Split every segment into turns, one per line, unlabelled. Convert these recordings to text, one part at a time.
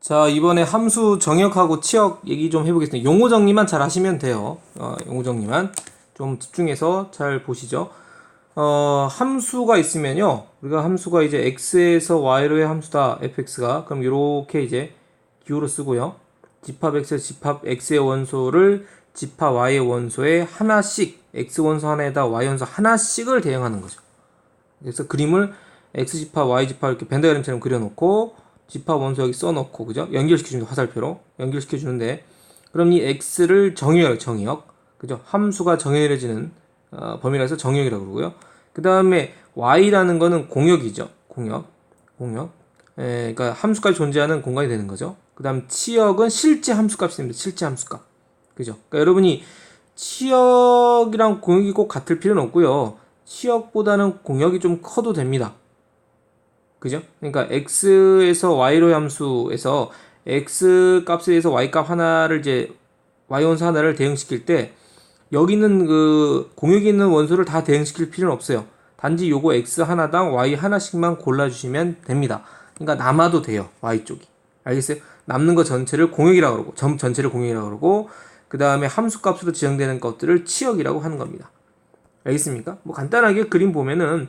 자, 이번에 함수 정역하고 치역 얘기 좀 해보겠습니다. 용어 정리만 잘 하시면 돼요. 어, 용어 정리만 좀 집중해서 잘 보시죠. 어, 함수가 있으면요. 우리가 함수가 이제 x에서 y로의 함수다, fx가. 그럼 이렇게 이제 기호로 쓰고요. 집합 x에서 집합 x의 원소를 집합 y의 원소에 하나씩, x 원소 하나에다 y 원소 하나씩을 대응하는 거죠. 그래서 그림을 x 집합, y 집합 이렇게 벤더 그림처럼 그려놓고 집합 원소 여기 써놓고 그죠? 연결시켜줍니다 화살표로 연결시켜주는데 그럼 이 x를 정의역 정의역 그죠? 함수가 정의해지는 어, 범위라서 정의역이라고 그러고요. 그 다음에 y라는 거는 공역이죠. 공역 공역 에, 그러니까 함수까지 존재하는 공간이 되는 거죠. 그 다음 치역은 실제 함수값이 됩니다. 실제 함수값 그죠? 그러니까 여러분이 치역이랑 공역이 꼭 같을 필요는 없고요. 치역보다는 공역이 좀 커도 됩니다. 그죠? 그러니까 x에서 y로 함수에서 x 값에 대해서 y 값 하나를 이제 y 원소 하나를 대응시킬 때 여기 있는 그 공역이 있는 원소를 다 대응시킬 필요는 없어요. 단지 요거 x 하나당 y 하나씩만 골라주시면 됩니다. 그러니까 남아도 돼요. y 쪽이. 알겠어요? 남는 거 전체를 공역이라고 그러고 점 전체를 공역이라고 그러고 그 다음에 함수 값으로 지정되는 것들을 치역이라고 하는 겁니다. 알겠습니까? 뭐 간단하게 그림 보면은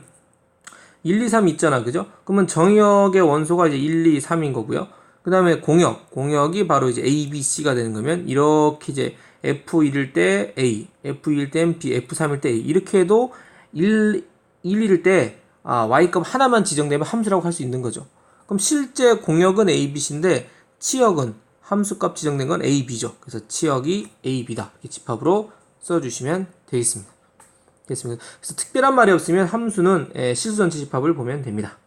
1, 2, 3 있잖아. 그죠? 그러면 정역의 원소가 이제 1, 2, 3인 거고요. 그 다음에 공역. 공역이 바로 이제 A, B, C가 되는 거면 이렇게 이제 F1일 때 A, F2일 때 B, F3일 때 A. 이렇게 해도 1, 1, 1일 때 아, Y값 하나만 지정되면 함수라고 할 수 있는 거죠. 그럼 실제 공역은 A, B, C인데 치역은 함수값 지정된 건 A, B죠. 그래서 치역이 A, B다. 이렇게 집합으로 써주시면 되겠습니다. 됐습니다. 그래서 특별한 말이 없으면 함수는 에, 실수 전체 집합을 보면 됩니다.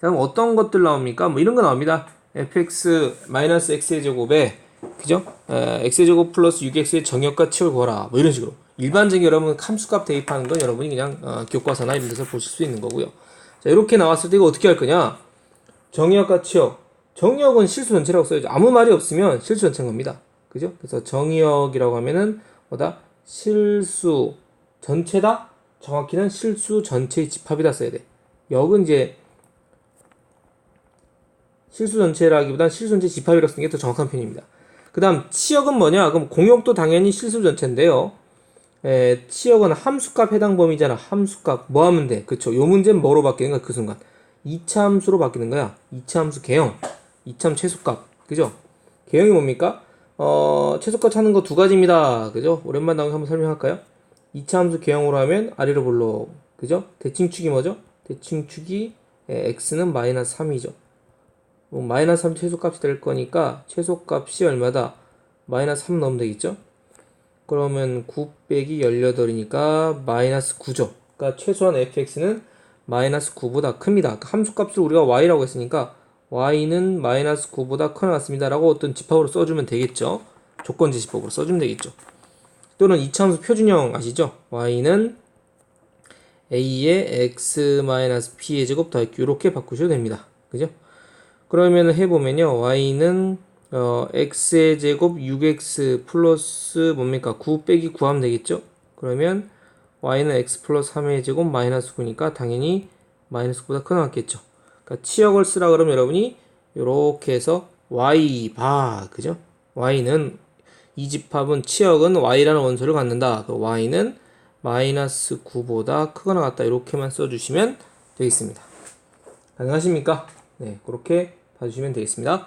자, 그럼 어떤 것들 나옵니까? 뭐 이런 거 나옵니다. fx x의 제곱에 그죠? 에, x의 제곱 플러스 6x의 정역과 치를 구하라. 뭐 이런 식으로. 일반적인 여러분 함수값 대입하는 건 여러분이 그냥 어, 교과서나 이런 데서 보실 수 있는 거고요. 자, 이렇게 나왔을 때 이거 어떻게 할 거냐? 정역과 치역. 정역은 실수 전체라고 써야죠. 아무 말이 없으면 실수 전체인 겁니다. 그죠? 그래서 정역이라고 하면은 뭐다? 실수 전체다? 정확히는 실수 전체의 집합이다 써야 돼. 역은 이제 실수 전체라기보단 실수 전체 집합이라고 쓰는 게 더 정확한 표현입니다. 그 다음 치역은 뭐냐? 그럼 공역도 당연히 실수 전체인데요. 에, 치역은 함수값 해당 범위잖아. 함수값 뭐 하면 돼? 그쵸? 요 문제는 뭐로 바뀌는 거야? 그 순간 2차 함수로 바뀌는 거야. 2차 함수 개형, 2차 최소값, 그죠? 개형이 뭡니까? 어, 최소값 찾는 거 두 가지입니다. 그죠? 오랜만에 나온 거 한번 설명할까요? 2차 함수 개형으로 하면 아래로 볼로 그죠? 대칭축이 뭐죠? 대칭축이 에, x는 마이너스 3이죠. 뭐 마이너스 3 최소값이 될 거니까 최소값이 얼마다? 마이너스 3 넣으면 되겠죠? 그러면 9 빼기 18이니까 마이너스 9죠. 그러니까 최소한 fx는 마이너스 9보다 큽니다. 그러니까 함수값을 우리가 y라고 했으니까 y는 마이너스 9보다 커 나왔습니다. 라고 어떤 집합으로 써주면 되겠죠. 조건지 집합으로 써주면 되겠죠. 또는 이차함수 표준형 아시죠? y는 a의 x-p의 제곱 더하기 이렇게 바꾸셔도 됩니다. 그죠? 그러면 해보면요. y는 어, x의 제곱 6x 플러스 뭡니까? 9 빼기 9 하면 되겠죠? 그러면 y는 x 플러스 3의 제곱 마이너스 9니까 당연히 마이너스 9보다 크 나왔겠죠. 그러니까 치역을 쓰라 그러면 여러분이 이렇게 해서 y 바 그죠? y는 이 집합은 치역은 y라는 원소를 갖는다. 그 y는 마이너스 9보다 크거나 같다. 이렇게만 써주시면 되겠습니다. 가능하십니까? 네, 그렇게 봐주시면 되겠습니다.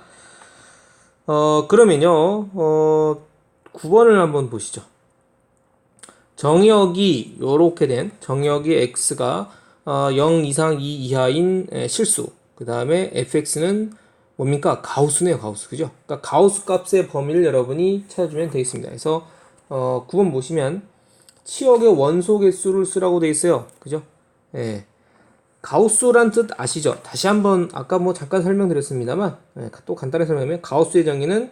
어, 그러면요, 어, 9번을 한번 보시죠. 정역이 요렇게 된 정역이 x가 어, 0 이상 2 이하인 에, 실수. 그 다음에 fx는 뭡니까? 가우스네요, 가우스. 그죠? 그러니까 가우스 값의 범위를 여러분이 찾아주면 되겠습니다. 그래서 어, 9번 보시면 치역의 원소 개수를 쓰라고 돼 있어요. 그죠? 예. 가우스란 뜻 아시죠? 다시 한번 아까 뭐 잠깐 설명드렸습니다만 예, 또 간단히 설명하면 가우스의 정의는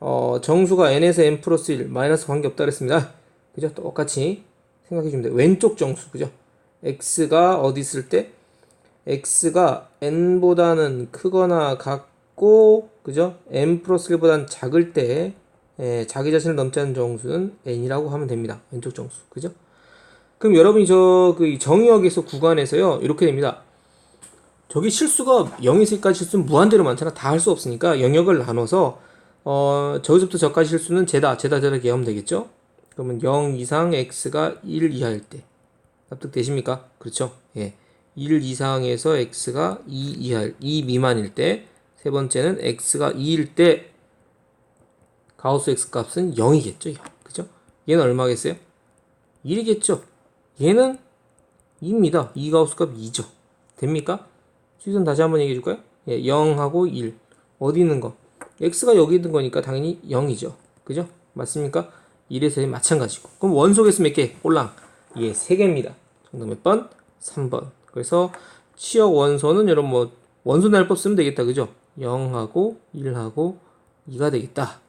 어, 정수가 n에서 n 플러스 1 마이너스 관계없다 그랬습니다. 그죠? 똑같이 생각해 주면 돼요. 왼쪽 정수. 그죠? x가 어디 있을 때 x가 n보다는 크거나 같고 그죠? n 플러스 1보다는 작을 때 예, 자기 자신을 넘지 않는 정수는 n이라고 하면 됩니다. 왼쪽 정수. 그죠? 그럼 여러분이 저 그 정의역에서 구간에서요. 이렇게 됩니다. 저게 실수가 0에서 2까지 실수는 무한대로 많잖아. 다 할 수 없으니까 영역을 나눠서 어, 저기서부터 저까지 실수는 제다, 제다, 제다 계하면 되겠죠? 그러면 0 이상 x가 1 이하일 때. 납득되십니까? 그렇죠? 예. 1 이상에서 x가 2 이하, 2 미만일 때. 세 번째는 x가 2일 때 가우스 x 값은 0이겠죠? 0. 그죠? 얘는 얼마겠어요? 1이겠죠? 얘는 2입니다. 2 가우스 값 2죠. 됩니까? 수선 다시 한번 얘기해 줄까요? 예, 0하고 1. 어디 있는 거? x가 여기 있는 거니까 당연히 0이죠. 그죠? 맞습니까? 1에서 마찬가지고. 그럼 원소개수 몇 개? 꼴랑. 예, 3개입니다. 정답 몇 번? 3번. 그래서 치역 원소는 여러분 뭐 원소 날법 쓰면 되겠다. 그죠? 0하고 1하고 2가 되겠다.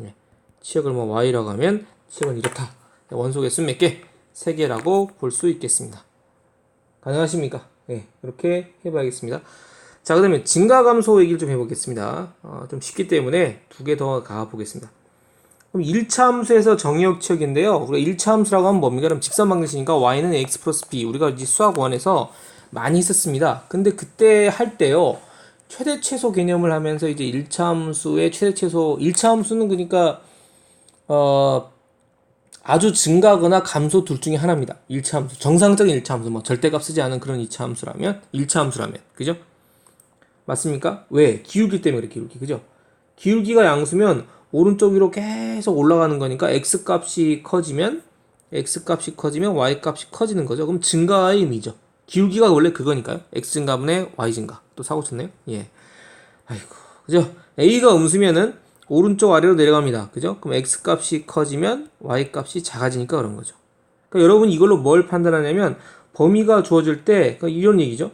예. 치역을 뭐 y라고 하면 치역은 이렇다. 원소 개수 몇 개? 3개라고 볼 수 있겠습니다. 가능하십니까? 예, 이렇게 해봐야겠습니다. 자, 그 다음에 증가 감소 얘기를 좀 해보겠습니다. 어, 좀 쉽기 때문에 두 개 더 가보겠습니다. 그럼 1차 함수에서 정의역 치역인데요. 우리가 1차 함수라고 하면 뭡니까? 그럼 직선 방정식이니까 y는 x 플러스 b. 우리가 이제 수학 원에서 많이 했었습니다. 근데 그때 할 때요. 최대 최소 개념을 하면서 이제 1차 함수의 최대 최소 1차 함수는 그러니까 어 아주 증가하거나 감소 둘 중에 하나입니다. 1차 함수. 정상적인 1차 함수. 뭐 절대값 쓰지 않은 그런 2차 함수라면 1차 함수라면. 그죠? 맞습니까? 왜? 기울기 때문에 그래, 기울기. 그죠? 기울기가 양수면 오른쪽 위로 계속 올라가는 거니까 x 값이 커지면 x 값이 커지면 y 값이 커지는 거죠. 그럼 증가의 의미죠. 기울기가 원래 그거니까요. x 증가분의 y 증가. 또 사고 쳤네요. 예. 아이고. 그죠? a가 음수면은 오른쪽 아래로 내려갑니다. 그죠? 그럼 x 값이 커지면 y 값이 작아지니까 그런 거죠. 그러니까 여러분 이걸로 뭘 판단하냐면 범위가 주어질 때 그러니까 이런 얘기죠.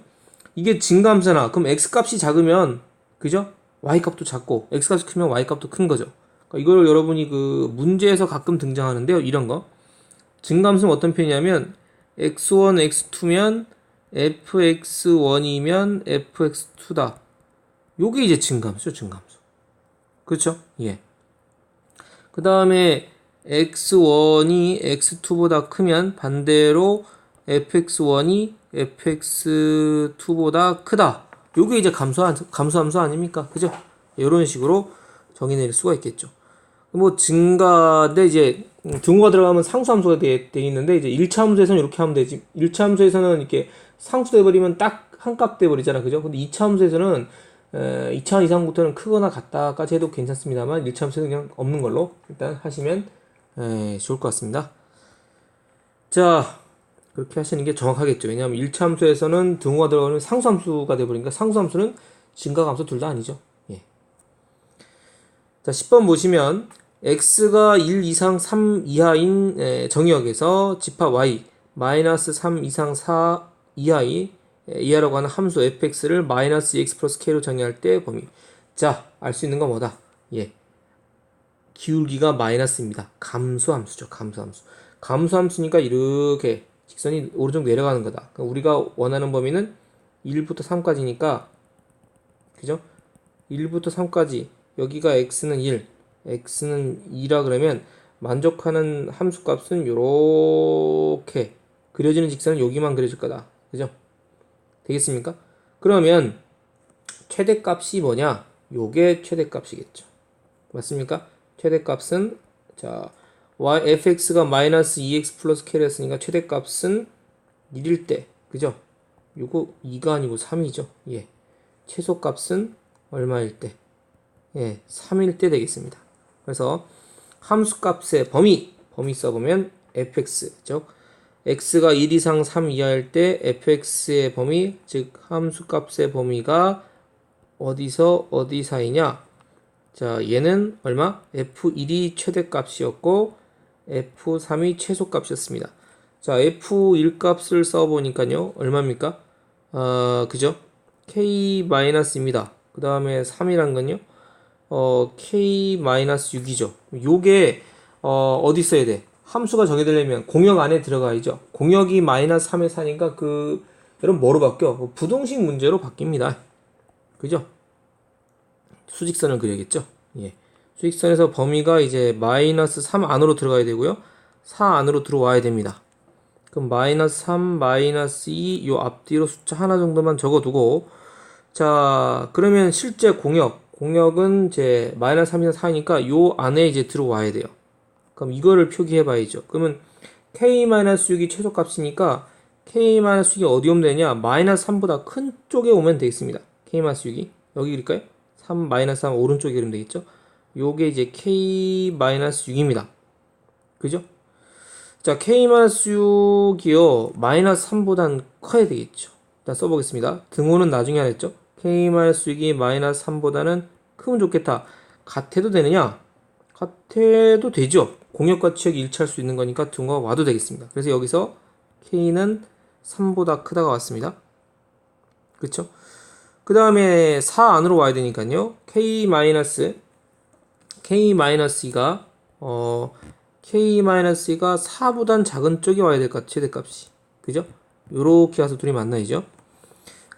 이게 증감수나 그럼 x 값이 작으면 그죠? y 값도 작고 x 값이 크면 y 값도 큰 거죠. 그러니까 이걸 여러분이 그 문제에서 가끔 등장하는데요. 이런 거. 증감수는 어떤 표현이냐면 x1, x2면 fx1이면 fx2다. 요게 이제 증감수죠, 증감수. 그렇죠? 예. 그 다음에 x1이 x2보다 크면 반대로 fx1이 fx2보다 크다. 요게 이제 감소, 감소함수 아닙니까? 그죠? 이런 식으로 정의 내릴 수가 있겠죠. 뭐 증가인데 이제 등호가 들어가면 상수함수가 돼, 돼 있는데 이제 1차 함수에서는 이렇게 하면 되지. 1차 함수에서는 이렇게 상수 돼버리면 딱 한 값 돼버리잖아. 그죠? 근데 2차 함수에서는 에, 2차 이상부터는 크거나 같다까지 해도 괜찮습니다만 1차 함수는 그냥 없는 걸로 일단 하시면 에, 좋을 것 같습니다. 자, 그렇게 하시는 게 정확하겠죠. 왜냐하면 1차 함수에서는 등호가 들어가면 상수함수가 돼버리니까 상수함수는 증가감수 둘 다 아니죠. 예. 자, 10번 보시면 x가 1 이상 3 이하인 에, 정의역에서 집합 y 마이너스 3 이상 4 이하이 에, 이하라고 하는 함수 fx를 마이너스 x 플러스 k로 정의할 때 범위. 자, 알 수 있는 건 뭐다? 예. 기울기가 마이너스입니다. 감수함수죠. 감수함수. 감수함수니까 이렇게 직선이 오른쪽 내려가는 거다. 그러니까 우리가 원하는 범위는 1부터 3까지니까 그죠? 1부터 3까지 여기가 x는 1, x는 2라 그러면 만족하는 함수 값은 요렇게 그려지는 직선은 여기만 그려질 거다. 그죠? 되겠습니까? 그러면 최대값이 뭐냐? 요게 최대값이겠죠. 맞습니까? 최대값은 자 y fx가 마이너스 2x 플러스 k였으니까 최대값은 1일 때 그죠? 요거 2가 아니고 3이죠. 예. 최소값은 얼마일 때? 예, 3일 때 되겠습니다. 그래서 함수값의 범위 범위 써보면 fx 즉 x가 1 이상 3 이하일 때 fx의 범위 즉 함수값의 범위가 어디서 어디 사이냐? 자, 얘는 얼마? f1이 최대값이었고 f3이 최소값이었습니다. 자, f1 값을 써보니까요. 얼마입니까? 아, 그죠? k-입니다. 그 다음에 3이란 건요. 어, k-6이죠. 요게 어, 어디 써야 돼? 함수가 정해되려면 공역 안에 들어가야죠. 공역이 마이너스 3에 사니까 그 여러분 뭐로 바뀌어? 부동식 문제로 바뀝니다. 그죠? 수직선을 그려야겠죠? 예. 수직선에서 범위가 이제 마이너스 3 안으로 들어가야 되고요. 4 안으로 들어와야 됩니다. 그럼 마이너스 3, 마이너스 2, 요 앞뒤로 숫자 하나 정도만 적어두고 자, 그러면 실제 공역, 공역은 이제 마이너스 3이나 4니까 요 안에 이제 들어와야 돼요. 그럼 이거를 표기해 봐야죠. 그러면 k-6이 최소값이니까 k-6이 어디 오면 되냐? 마이너스 3보다 큰 쪽에 오면 되겠습니다. k-6이 여기 그릴까요? 3 마이너스 3 오른쪽에 그리면 되겠죠? 요게 이제 k-6입니다. 그죠? 자, k-6이요. 마이너스 3보단 커야 되겠죠. 일단 써보겠습니다. 등호는 나중에 하랬죠. k-6이 마이너스 3보다는 크면 좋겠다. 같아도 되느냐? 같아도 되죠. 공역과 치역이 일치할 수 있는 거니까 등호가 와도 되겠습니다. 그래서 여기서 k는 3보다 크다가 왔습니다. 그쵸? 그 다음에 4 안으로 와야 되니까요. k 마이너스 k 마이너스 2가 어 k 마이너스 2가 4보단 작은 쪽이 와야 될것 같아 최대값이 그죠? 요렇게 와서 둘이 만나야죠.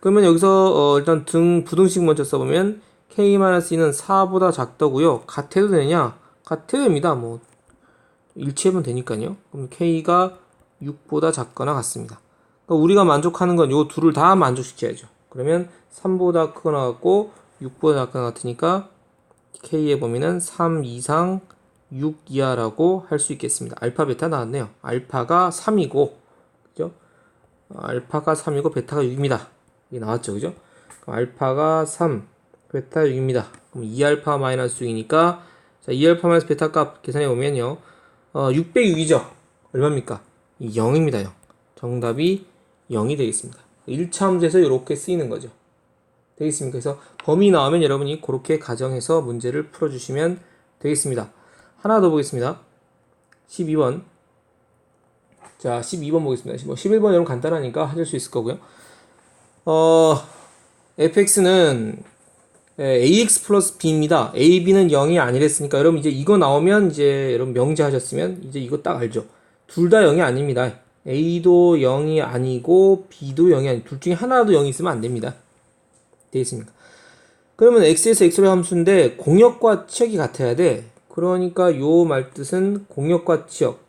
그러면 여기서 어 일단 등 부등식 먼저 써보면 k 마이너스 2는 4보다 작다고요. 같아도 되느냐? 됩니다. 뭐 일치하면 되니까요. 그럼 k가 6보다 작거나 같습니다. 그러니까 우리가 만족하는 건 요 둘을 다 만족시켜야죠. 그러면 3보다 크거나 같고 6보다 작거나 같으니까 k의 범위는 3 이상 6 이하라고 할 수 있겠습니다. 알파 베타 나왔네요. 알파가 3이고 그죠? 알파가 3이고 베타가 6입니다. 이게 나왔죠. 그죠? 알파가 3, 베타 6입니다. 그럼 2알파 마이너스 6이니까 자, 2알파 마이너스 베타 값 계산해 보면요. 어, 606이죠. 얼마입니까? 0입니다. 0. 정답이 0이 되겠습니다. 1차 함수에서 이렇게 쓰이는 거죠. 되겠습니까? 그래서 범위 나오면 여러분이 그렇게 가정해서 문제를 풀어주시면 되겠습니다. 하나 더 보겠습니다. 12번. 자, 12번 보겠습니다. 뭐 11번 여러분 간단하니까 하실 수 있을 거고요. 어, fx는 ax 플러스 b입니다. a, b는 0이 아니랬으니까 여러분 이제 이거 나오면 이제 여러분 명제하셨으면 이제 이거 딱 알죠. 둘 다 0이 아닙니다. a도 0이 아니고 b도 0이 아니 둘 중에 하나라도 0이 있으면 안 됩니다. 되겠습니까? 그러면 x에서 x로 함수인데 공역과 치역이 같아야 돼. 그러니까 요 말 뜻은 공역과 치역.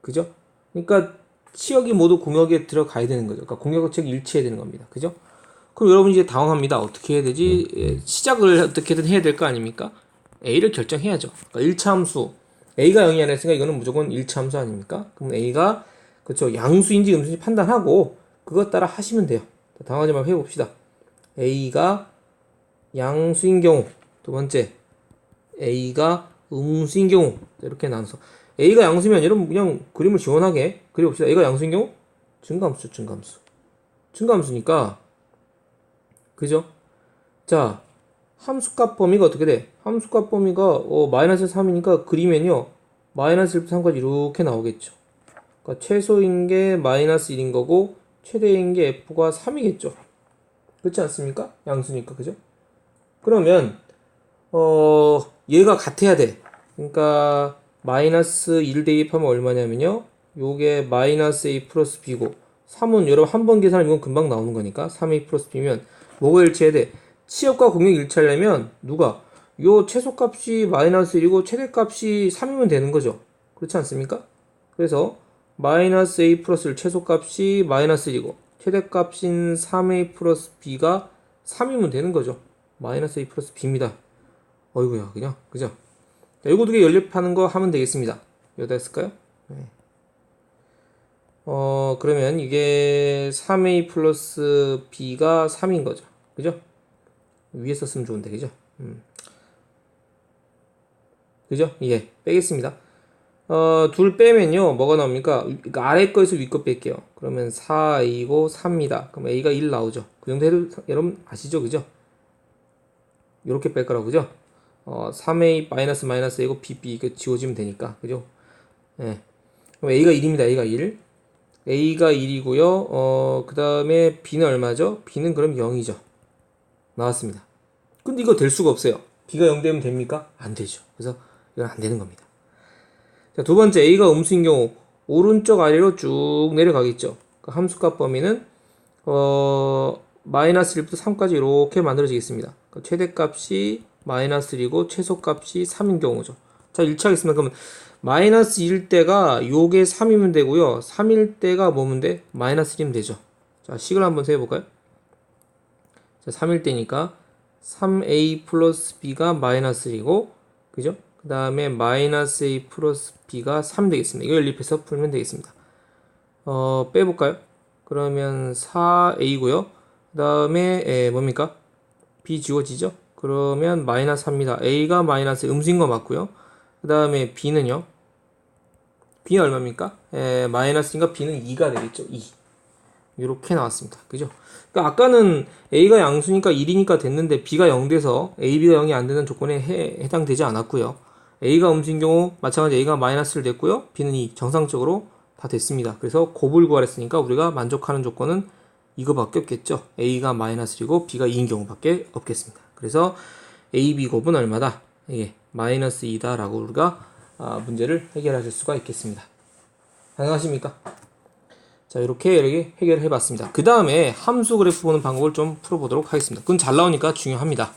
그죠? 그러니까 치역이 모두 공역에 들어가야 되는 거죠. 그러니까 공역과 치역이 일치해야 되는 겁니다. 그죠? 그럼 여러분 이제 당황합니다. 어떻게 해야 되지? 예, 시작을 어떻게든 해야 될 거 아닙니까? a를 결정해야죠. 그러니까 1차 함수 a가 0이 아니었으니까 이거는 무조건 1차 함수 아닙니까? 그럼 a가 그렇죠. 양수인지 음수인지 판단하고 그것 따라 하시면 돼요. 당황하지 말고 해봅시다. a가 양수인 경우 두 번째 a가 음수인 경우 이렇게 나눠서 a가 양수면 여러분 그냥 그림을 시원하게 그려봅시다. a가 양수인 경우 증가함수 증가함수 증가함수니까 그죠? 자 함수값 범위가 어떻게 돼? 함수값 범위가 어, 마이너스 3이니까 그리면요 마이너스 1부터 3까지 이렇게 나오겠죠. 그러니까 최소인 게 마이너스 1인 거고 최대인 게 f가 3이겠죠. 그렇지 않습니까? 양수니까 그죠? 그러면 어 얘가 같아야 돼. 그러니까 마이너스 1 대입하면 얼마냐면요. 요게 마이너스 a 플러스 b고 3은 여러분 한 번 계산하면 이건 금방 나오는 거니까 3a 플러스 b면 뭐가 일치해야 돼? 치역과 공역 일치하려면 누가 요 최소값이 마이너스 1이고 최대값이 3이면 되는 거죠. 그렇지 않습니까? 그래서 마이너스 a 플러스 1 최소값이 마이너스 1이고 최대값인 3a 플러스 b가 3이면 되는 거죠. 마이너스 a 플러스 b입니다. 어이구야, 그냥, 그죠? 자, 요거 두 개 연립하는 거 하면 되겠습니다. 여기다 했을까요? 네. 어, 그러면 이게 3a 플러스 b가 3인 거죠. 그죠? 위에 썼으면 좋은데, 그죠? 음. 그죠? 예, 빼겠습니다. 어, 둘 빼면요, 뭐가 나옵니까? 그러니까 아래 거에서 위 거 뺄게요. 그러면 4a고 3입니다. 그럼 a가 1 나오죠. 그 정도 해도 여러분 아시죠? 그죠? 이렇게 뺄 거라고, 그죠? 어, 3a 마이너스 마이너스 a고 bb 이거 지워지면 되니까, 그죠? 예. 그럼 a가 1입니다. a가 1. a가 1이고요. 어, 그 다음에 b는 얼마죠? b는 그럼 0이죠. 나왔습니다. 근데 이거 될 수가 없어요. b가 0 되면 됩니까? 안 되죠. 그래서 이건 안 되는 겁니다. 자, 두 번째 a가 음수인 경우 오른쪽 아래로 쭉 내려가겠죠. 그 함수값 범위는 어, 마이너스 1부터 3까지 이렇게 만들어지겠습니다. 그 최대값이 마이너스 1이고 최소값이 3인 경우죠. 자, 1차 하겠습니다. 그러면 마이너스 1 때가 요게 3이면 되고요. 3일 때가 뭐면 돼? 마이너스 1이면 되죠. 자, 식을 한번 세볼까요? 자, 3일 때니까 3a 플러스 b가 마이너스 1이고 그죠? 그 다음에 마이너스 a 플러스 b가 3 되겠습니다. 이거 연립해서 풀면 되겠습니다. 어, 빼볼까요? 그러면 4a고요. 그 다음에 뭡니까? b 지워지죠? 그러면 마이너스 3입니다. a가 마이너스 음수인 거 맞고요. 그 다음에 b는요. b는 얼마입니까? 에, 마이너스니까 b는 2가 되겠죠. 2. 이렇게 나왔습니다. 그죠? 그러니까 아까는 a가 양수니까 1이니까 됐는데 b가 0 돼서 a, b가 0이 안 되는 조건에 해, 해당되지 않았고요. a가 음수인 경우 마찬가지 a가 마이너스를 됐고요. b는 2 정상적으로 다 됐습니다. 그래서 곱을 구하랬으니까 우리가 만족하는 조건은 이거밖에 없겠죠. a가 마이너스 1이고 b가 2인 경우밖에 없겠습니다. 그래서 a, b 곱은 얼마다? 이게 마이너스 2다라고 우리가 아, 문제를 해결하실 수가 있겠습니다. 가능하십니까? 자, 이렇게 이렇게 해결을 해봤습니다. 그 다음에 함수 그래프 보는 방법을 좀 풀어보도록 하겠습니다. 그건 잘 나오니까 중요합니다.